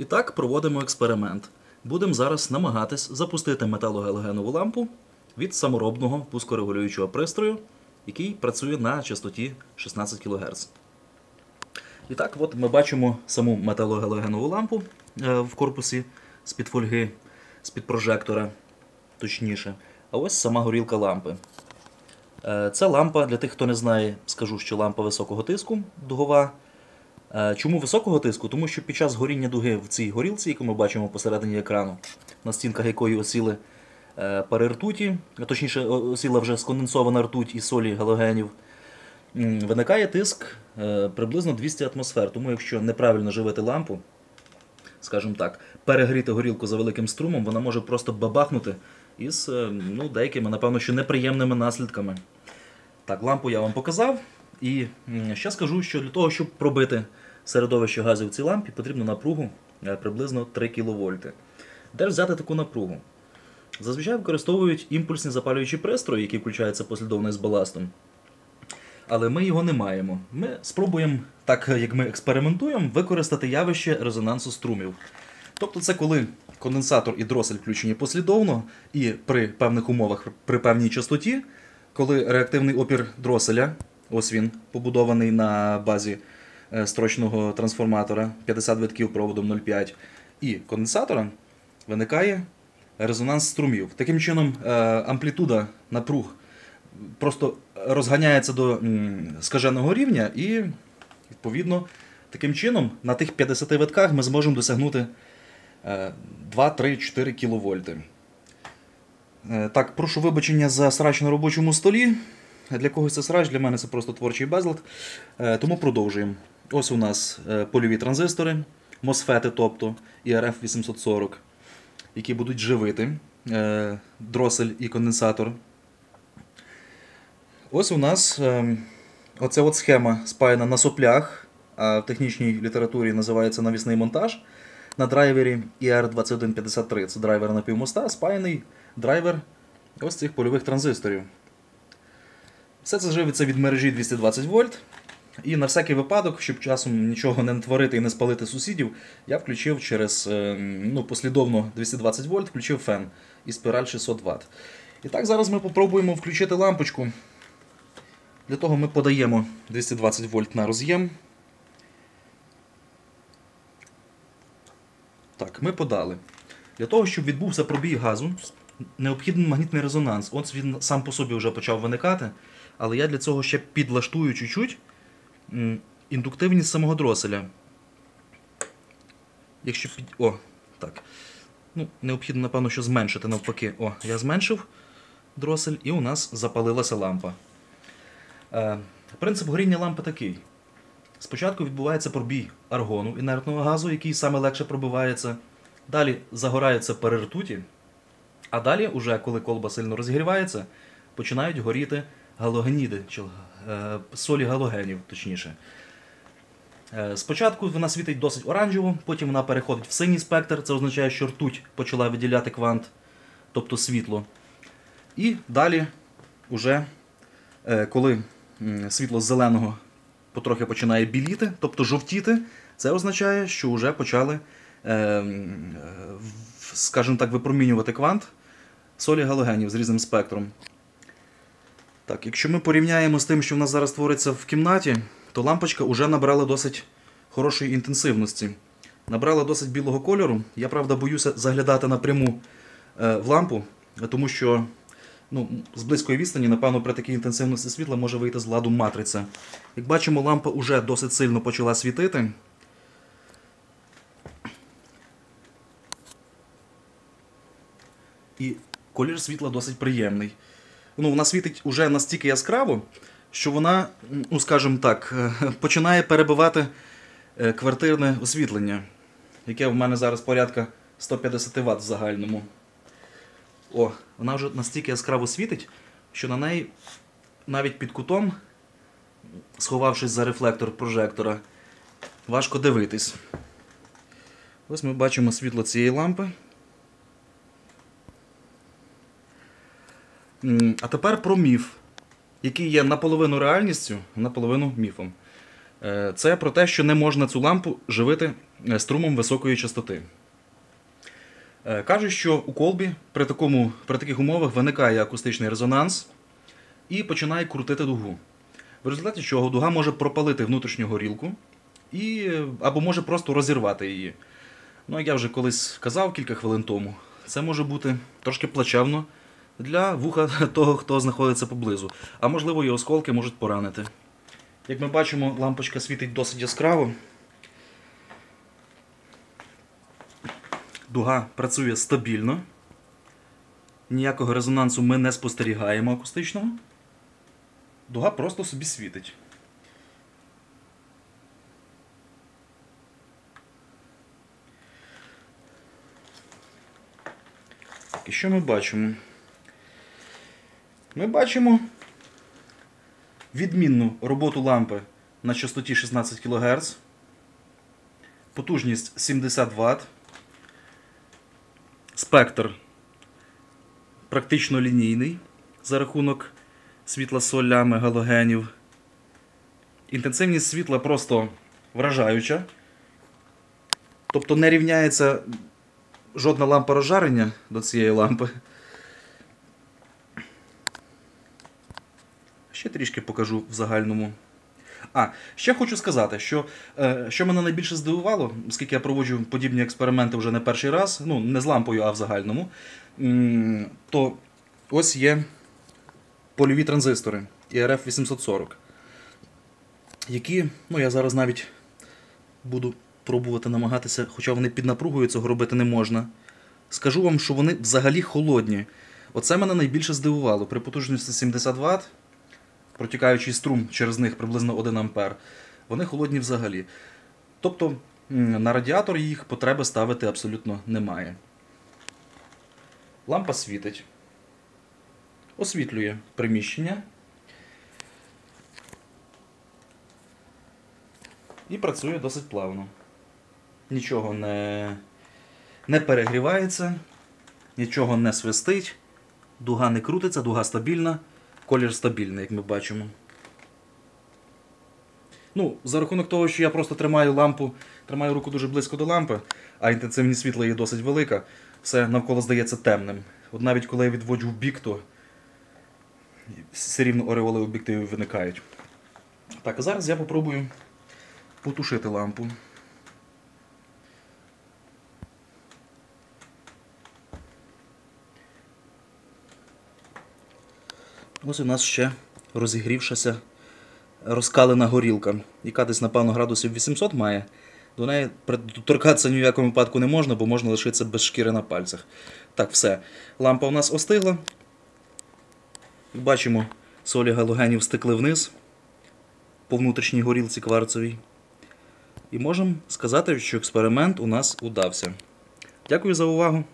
І так проводимо експеримент. Будемо зараз намагатись запустити металогалогенову лампу від саморобного пускорегулюючого пристрою, який працює на частоті 16 кГц. І так, от ми бачимо саму металогалогенову лампу е, в корпусі з-під фольги, з-під прожектора, точніше. А ось сама горілка лампи. Е, Це лампа, для тих, хто не знає, скажу, що лампа високого тиску дугова. Е, Чому високого тиску? Тому що під час горіння дуги в цій горілці, яку ми бачимо посередині екрану, на стінках якої осіли е, пари ртуті, точніше осіла вже сконденсована ртуть і солі галогенів, виникає тиск е, приблизно 200 атмосфер. Тому якщо неправильно живити лампу, скажімо так, перегріти горілку за великим струмом, вона може просто бабахнути із ну, деякими, напевно, що неприємними наслідками. Так, лампу я вам показав. І ще скажу, що для того, щоб пробити середовище газів в цій лампі, потрібно напругу е, приблизно 3 кВт. Де ж взяти таку напругу? Зазвичай використовують імпульсні запалюючі пристрої, які включаються послідовно з баластом. Але ми його не маємо. Ми спробуємо, так як ми експериментуємо, використати явище резонансу струмів. Тобто це коли конденсатор і дросель включені послідовно, і при певних умовах, при певній частоті, коли реактивний опір дроселя, ось він побудований на базі е, строчного трансформатора 50 витків проводом 0,5, і конденсатора, виникає резонанс струмів. Таким чином, е, амплітуда напруг просто розганяється до скаженого рівня, і відповідно таким чином на тих 50 витках ми зможемо досягнути е, 2, 3, 4 кВт. Е, Так, прошу вибачення за срач на робочому столі. Для когось це срач, для мене це просто творчий безлад. Е, Тому продовжуємо. Ось у нас е, польові транзистори, MOSFET, тобто IRF 840, які будуть живити е, дросель і конденсатор. Ось у нас е, оця от схема спаяна на соплях, а в технічній літературі називається навісний монтаж. На драйвері ER2153. Це драйвер напівмоста, спаяний драйвер ось цих польових транзисторів. Все це живиться від мережі 220 вольт. І на всякий випадок, щоб часом нічого не натворити і не спалити сусідів, я включив через е, ну, послідовно 220 вольт, включив фен і спіраль 600 Вт. І так, зараз ми попробуємо включити лампочку. Для того ми подаємо 220 вольт на роз'єм. Так, ми подали. Для того, щоб відбувся пробій газу, необхідний магнітний резонанс. От він сам по собі вже почав виникати, але я для цього ще підлаштую чуть-чуть індуктивність самого дроселя. Якщо під... О, так. Ну, необхідно, напевно, що зменшити навпаки. О, я зменшив дросель і у нас запалилася лампа. Е, принцип горіння лампи такий. Спочатку відбувається пробій аргону інертного газу, який саме легше пробивається. Далі загораються перертуті. А далі, уже коли колба сильно розігрівається, починають горіти галогеніди, чи е, солі галогенів, точніше. Е, Спочатку вона світить досить оранжево, потім вона переходить в синій спектр, це означає, що ртуть почала виділяти квант, тобто світло. І далі, уже, е, коли світло з зеленого потрохи починає біліти, тобто жовтіти, це означає, що вже почали, скажімо так, випромінювати квант солі галогенів з різним спектром. Так, якщо ми порівняємо з тим, що в нас зараз твориться в кімнаті, то лампочка вже набрала досить хорошої інтенсивності. Набрала досить білого кольору. Я, правда, боюся заглядати напряму е, в лампу, тому що ну, з близької відстані, напевно, при такій інтенсивності світла може вийти з ладу матриця. Як бачимо, лампа вже досить сильно почала світити. І колір світла досить приємний. Ну, вона світить уже настільки яскраво, що вона, ну скажімо так, е, починає перебивати е, квартирне освітлення, яке в мене зараз порядка 150 Вт в загальному. О, вона вже настільки яскраво світить, що на неї навіть під кутом, сховавшись за рефлектор прожектора, важко дивитись. Ось ми бачимо світло цієї лампи. А тепер про міф, який є наполовину реальністю, наполовину міфом. Е, Це про те, що не можна цю лампу живити е, струмом високої частоти. Е, Кажуть, що у колбі при, такому, при таких умовах виникає акустичний резонанс і починає крутити дугу. В результаті чого дуга може пропалити внутрішню горілку і, або може просто розірвати її. Ну, як я вже колись казав кілька хвилин тому, це може бути трошки плачевно для вуха того, хто знаходиться поблизу. А можливо, і осколки можуть поранити. Як ми бачимо, лампочка світить досить яскраво. Дуга працює стабільно. Ніякого резонансу ми не спостерігаємо акустичного. Дуга просто собі світить. І що ми бачимо? Ми бачимо відмінну роботу лампи на частоті 16 кГц, потужність 70 Вт, спектр практично лінійний за рахунок світла солями галогенів. Інтенсивність світла просто вражаюча. Тобто не рівняється жодна лампа розжарення до цієї лампи. Ще трішки покажу в загальному. А, ще хочу сказати, що е, що мене найбільше здивувало, оскільки я проводжу подібні експерименти вже не перший раз, ну не з лампою, а в загальному, то ось є польові транзистори IRF 840, які, ну я зараз навіть буду пробувати намагатися, хоча вони під напругою цього робити не можна. Скажу вам, що вони взагалі холодні. Оце мене найбільше здивувало. При потужності 70 Вт, протікаючий струм через них приблизно 1 А, вони холодні взагалі. Тобто на радіатор їх потреби ставити абсолютно немає. Лампа світить, освітлює приміщення і працює досить плавно. Нічого не, не перегрівається, нічого не свистить, дуга не крутиться, дуга стабільна, колір стабільний, як ми бачимо. Ну, за рахунок того, що я просто тримаю лампу, тримаю руку дуже близько до лампи, а інтенсивність світла є досить велика, все навколо здається темним. От навіть коли я відводжу в бік, то все рівно ореоли об'єктивів виникають. Так, а зараз я попробую потушити лампу. Ось у нас ще розігрівшася розкалена горілка, яка десь, напевно, градусів 800 має. До неї торкатися ні в якому випадку не можна, бо можна лишитися без шкіри на пальцях. Так, все. Лампа у нас остигла. Як бачимо, солі галогенів стекли вниз по внутрішній горілці кварцевій. І можемо сказати, що експеримент у нас удався. Дякую за увагу!